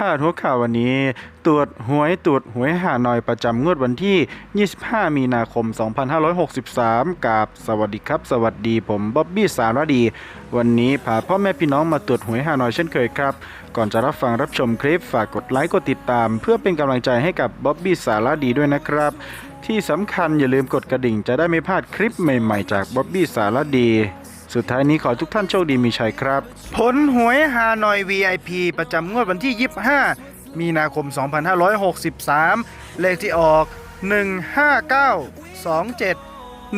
พาดหัวข่าววันนี้ ตรวจหวยตรวจหวยหาหน่อยประจำงวดวันที่ 25 มีนาคม 2563 กับสวัสดีครับ สวัสดีผมบ๊อบบี้สารดี วันนี้พาพ่อแม่พี่น้องมาตรวจหวยหาหน่อยเช่นเคยครับ ก่อนจะรับฟังรับชมคลิปฝากกดไลค์กดติดตาม เพื่อเป็นกำลังใจให้กับบ๊อบบี้สารดีด้วยนะครับที่สำคัญอย่าลืมกดกระดิ่งจะได้ไม่พลาดคลิปใหม่ๆ จากบ๊อบบี้สารดี สุดท้ายนี้ขอทุกท่านโชคดีมีชัยครับ ผลหวยฮานอย VIP ประจำงวดวันที่ 25 มีนาคม 2563 เลขที่ออก 15927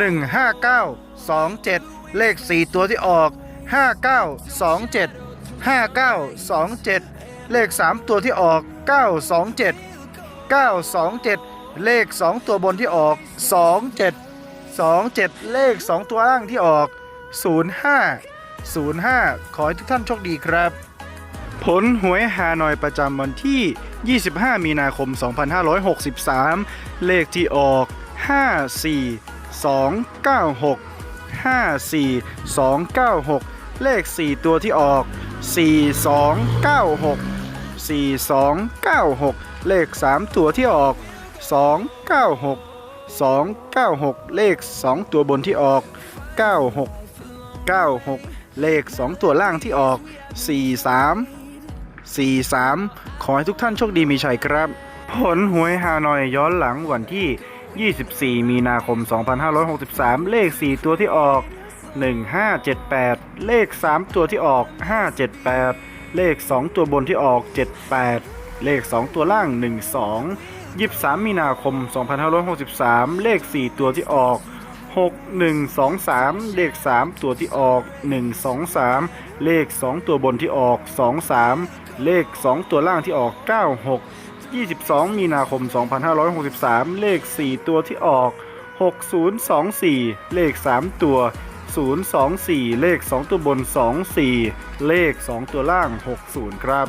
15927 เลข 4 ตัวที่ออก 5927 5927 เลข 3 ตัวที่ออก 927 927 เลข 2 ตัวบนที่ออก 27 27 เลข 2 ตัวล่างที่ออก 05 05 ขอให้ทุกท่านโชคดีครับ ผลหวยฮานอยประจำวันที่ 25 มีนาคม 2563 เลขที่ออก 54296 54296 เลข 4 ตัวที่ออก 4296 4296 เลข 3 ตัวที่ออก 296 296 เลข 2 ตัวบนที่ออก 96 96 เลข 2 ตัวล่างที่ออก 43 43 ขอให้ทุกท่านโชคดีมีชัยครับ ผลหวยฮานอยย้อนหลังวันที่ 24 มีนาคม 2563 เลข 4 ตัวที่ออก 1578 เลข 3 ตัวที่ออก 578 เลข 2 ตัวบนที่ออก 78 เลข 2 ตัวล่าง 12 23 มีนาคม 2563 เลข 4 ตัวที่ออก 6123 เลข 3 ตัวที่ออก 123 เลข 2 ตัวบนที่ออก 23 เลข 2 ตัวล่างที่ออก 96 22 มีนาคม 2563 เลข 4 ตัวที่ออก 6024 เลข 3 ตัว 024 เลข 2 ตัวบน 24 เลข 2 ตัวล่าง 60 ครับ